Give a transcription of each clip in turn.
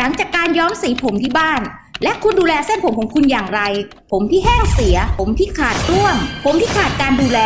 ลังจากการย้อมสีผมที่บ้าน และคุณดูแลเส้นผมของคุณอย่างไร ผมที่แห้งเสีย ผมที่ขาดร่วง ผมที่ขาดการดูแล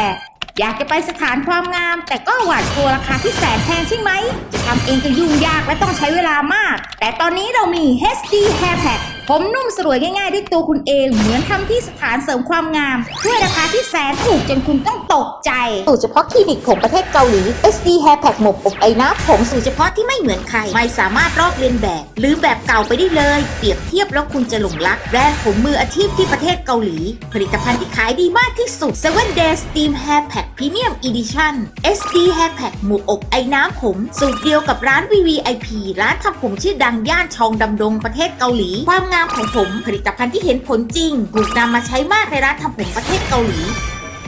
อยากจะไปสถานความงาม แต่ก็หวาดกลัวราคาที่แสนแพงใช่ไหม จะทำเองก็ยุ่งยากและต้องใช้เวลามาก แต่ตอนนี้เรามี HD Hair Pack ผมนุ่มสลวยง่ายๆด้วยตัวคุณเองเหมือนทำที่สถานเสริมความงามด้วยราคาที่แสนถูกจนคุณต้องตกใจ สูตรเฉพาะคลินิกผมประเทศเกาหลี SD Hair Pack หมกอบไอ้น้ำผมสูตรเฉพาะที่ไม่เหมือนใคร ไม่สามารถลอกเลียนแบบ หรือแบบเก่าไปได้เลย เปรียบเทียบแล้วคุณจะหลงรัก แบรนด์ผมมืออาชีพที่ประเทศเกาหลี ผลิตภัณฑ์ที่ขายดีมากที่สุด7 Day Steam Hair Pack Premium Edition SD Hair Pack หมกอบไอ้น้ำผมสูตรเดียวกับร้าน VVIP ร้านทำผมชื่อดังย่านชองดำดงประเทศเกาหลีความงามของผม ผลิตภัณฑ์ที่เห็นผลจริงถูกนำมาใช้มากในร้านทำผมประเทศเกาหลี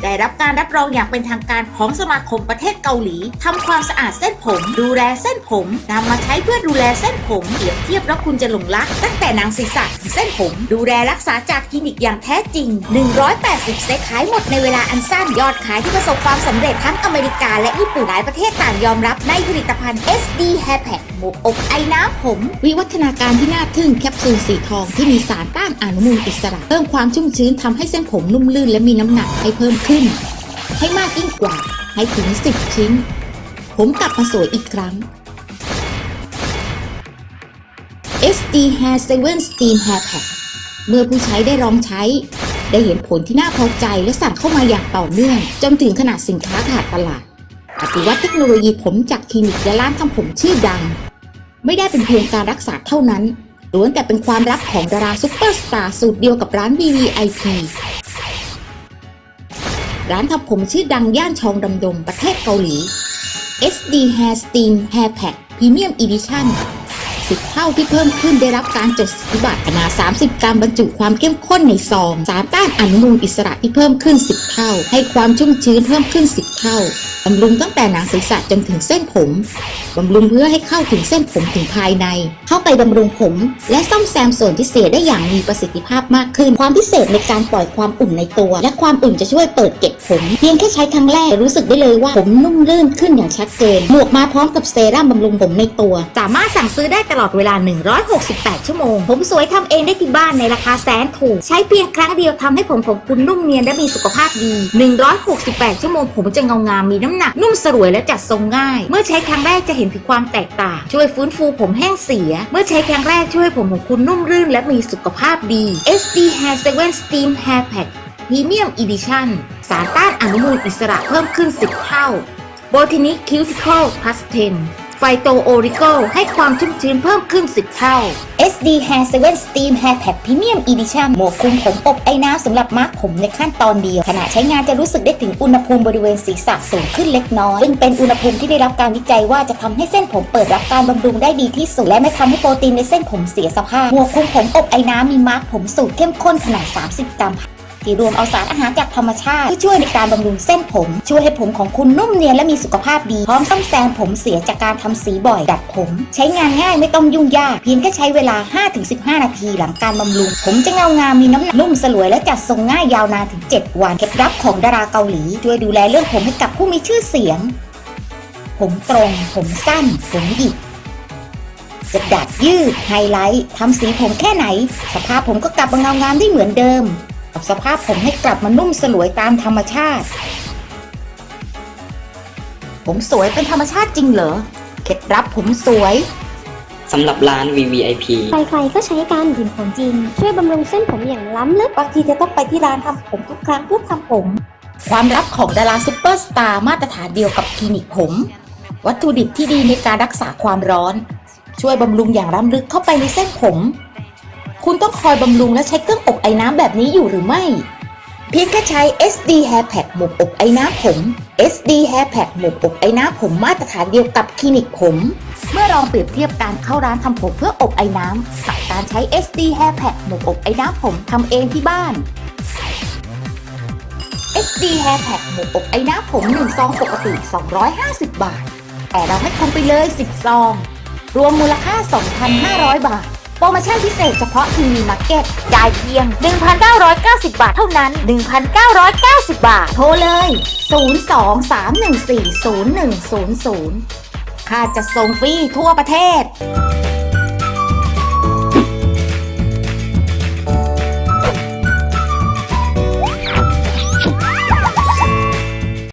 ได้รับการรับรองอย่างเป็นทางการของสมาคมประเทศเกาหลีทำความสะอาดเส้นผม ดูแลเส้นผมนำมาใช้เพื่อดูแลเส้นผมเปรียบเทียบแล้วคุณจะหลงรัก ตั้งแต่หนังศีรษะเส้นผม ดูแลรักษาจากคลินิกอย่างแท้จริง 180 เซตขายหมดในเวลาอันสั้นยอดขายที่ประสบความสำเร็จทั้งอเมริกาและญี่ปุ่นหลายประเทศต่างยอมรับในผลิตภัณฑ์ SD Hair Pack หมวกอบไอ้น้ำผม วิวัฒนาการที่น่าทึ่งแคปซูลสีทองที่มีสารต้านอนุมูลอิสระ เพิ่มความชุ่มชื้นทำให้เส้นผมนุ่มลื่นและมีน้ำหนักให้เพิ่มขึ้น ให้มากยิ่งกว่า ให้ถึง 10 ชิ้น ผมกลับมาสวยอีกครั้ง SD Hair 7 Steam Hair Pack เมื่อผู้ใช้ได้ลองใช้ ได้เห็นผลที่น่าพอใจและสั่งเข้ามาอย่างต่อเนื่อง จนถึงขนาดสินค้าขาดตลาดปฏิวัติเทคโนโลยีผมจากคลินิกและร้านทำผมชื่อดัง ไม่ได้เป็นเพียงการรักษาเท่านั้นล้วนแต่เป็นความรักของดาราซุปเปอร์สตาร์สูตรเดียวกับร้าน VVIP ร้านทำผมชื่อดังย่านชองดำดงประเทศเกาหลี SD Hair Steam Hair Pack Premium Edition สิบเท่าที่เพิ่มขึ้นได้รับการจดสิทธิบัตรขนาด 30 กรัมบรรจุความเข้มข้นในซอง สารต้านอนุมูลอิสระที่เพิ่มขึ้น 10 เท่า ให้ความชุ่มชื้นเพิ่มขึ้น 10 เท่า บำรุงตั้งแต่หนังศีรษะจนถึงเส้นผม บำรุงเพื่อให้เข้าถึงเส้นผมถึงภายใน เข้าไปบำรุงผม และซ่อมแซมส่วนที่เสียได้อย่างมีประสิทธิภาพมากขึ้น ความพิเศษในการปล่อยความอุ่นในตัว และความอุ่นจะช่วยเปิดเก็บผม เพียงแค่ใช้ครั้งแรกรู้สึกได้เลยว่าผมนุ่มลื่นขึ้นอย่างชัดเจน หมวกมาพร้อมกับเซรั่มบำรุงผมในตัว สามารถสั่งซื้อได้ตลอดเวลา 168 ชั่วโมง ผมสวยทำเองได้ที่บ้านในราคาแสนถูก ใช้เพียงครั้งเดียวทำให้ผมของคุณนุ่มเนียนและมีสุขภาพดี 168 ชั่วโมงผมจะเงางามมีน้ำหนักนุ่มสรวยและจัดทรงง่าย เมื่อใช้ครั้งแรกจะเห็นถึงความแตกต่าง ช่วยฟื้นฟูผมแห้งเสีย เมื่อใช้ครั้งแรกช่วยผมของคุณนุ่มรื่น และมีสุขภาพดี SD Hair 7 Steam Hair Pack Premium Edition สารต้านอนุมูลอิสระเพิ่มขึ้น 10 เท่า b o t a n i c Cuticle Plus 10 ไฟโตโอริโกให้ความชุ่มชื้นเพิ่มขึ้น 10 เท่า SD Hair 7 Steam Hair Pack Premium Edition หมวกคลุมผมอบไอ้น้ำสำหรับมาร์คผมในขั้นตอนเดียว ขณะใช้งานจะรู้สึกได้ถึงอุณหภูมิบริเวณศีรษะสูงขึ้นเล็กน้อย ซึ่งเป็นอุณหภูมิที่ได้รับการวิจัยว่าจะทำให้เส้นผมเปิดรับการบำรุงได้ดีที่สุด และไม่ทำให้โปรตีนในเส้นผมเสียสภาพ หมวกคลุมผมอบไอ้น้ำมีมาร์คผมสูตรเข้มข้นขนาด 30 กรัม ที่รวมเอาสารอาหารจากธรรมชาติเพื่อช่วยในการบำรุงเส้นผม ช่วยให้ผมของคุณนุ่มเนียนและมีสุขภาพดี พร้อมซ่อมแซมผมเสียจากการทำสีบ่อยดัดผม ใช้งานง่ายไม่ต้องยุ่งยาก เพียงแค่ใช้เวลา 5-15 นาทีหลังการบำรุง ผมจะเงางามมีน้ำหนักนุ่มสลวยและจัดทรงง่ายยาวนานถึง 7 วันเคล็ดลับของดาราเกาหลีช่วยดูแลเรื่องผมให้กับผู้มีชื่อเสียง ผมตรง ผมสั้น ผมหยิกจะดัดยืดไฮไลท์ทำสีผมแค่ไหน สภาพผมก็กลับมาเงางามได้เหมือนเดิม บสภาพผมให้กลับมานุ่มสลวยตามธรรมชาติ ผมสวยเป็นธรรมชาติจริงเหรอ เคล็ดลับผมสวย สำหรับร้าน VVIP ใครๆก็ใช้กันถึงผลจริง ช่วยบำรุงเส้นผมอย่างล้ำลึกบางทีจะต้องไปที่ร้านทำผมทุกครั้งเพื่อทำผม ความลับของดาราซูเปอร์สตาร์มาตรฐานเดียวกับคลินิกผม วัตถุดิบที่ดีในการรักษาความร้อน ช่วยบำรุงอย่างล้ำลึกเข้าไปในเส้นผม คุณต้องคอยบำรุงและใช้เครื่องอบไอ้น้ำแบบนี้อยู่หรือไม่ เพียงแค่ใช้ SD Hair Pack หมวกอบไอ้น้ำผม SD Hair Pack หมวกอบไอ้น้ำผมมาตรฐานเดียวกับคลินิกผม เมื่อลองเปรียบเทียบการเข้าร้านทำผมเพื่ออบไอ้น้ำกับการใช้ SD Hair Pack หมวกอบไอ้น้ำผมทำเองที่บ้าน SD Hair Pack หมวกอบไอ้น้ำผม1ซองปกติ 250 บาท แต่เราให้คุณไปเลย 10 ซอง รวมมูลค่า 2,500 บาท โปรโมชั่นพิเศษเฉพาะทีวีมาร์เก็ตจ่ายเพียง 1,990 บาทเท่านั้น 1,990 บาท โทรเลย 023140100 ค่าจะส่งฟรีทั่วประเทศ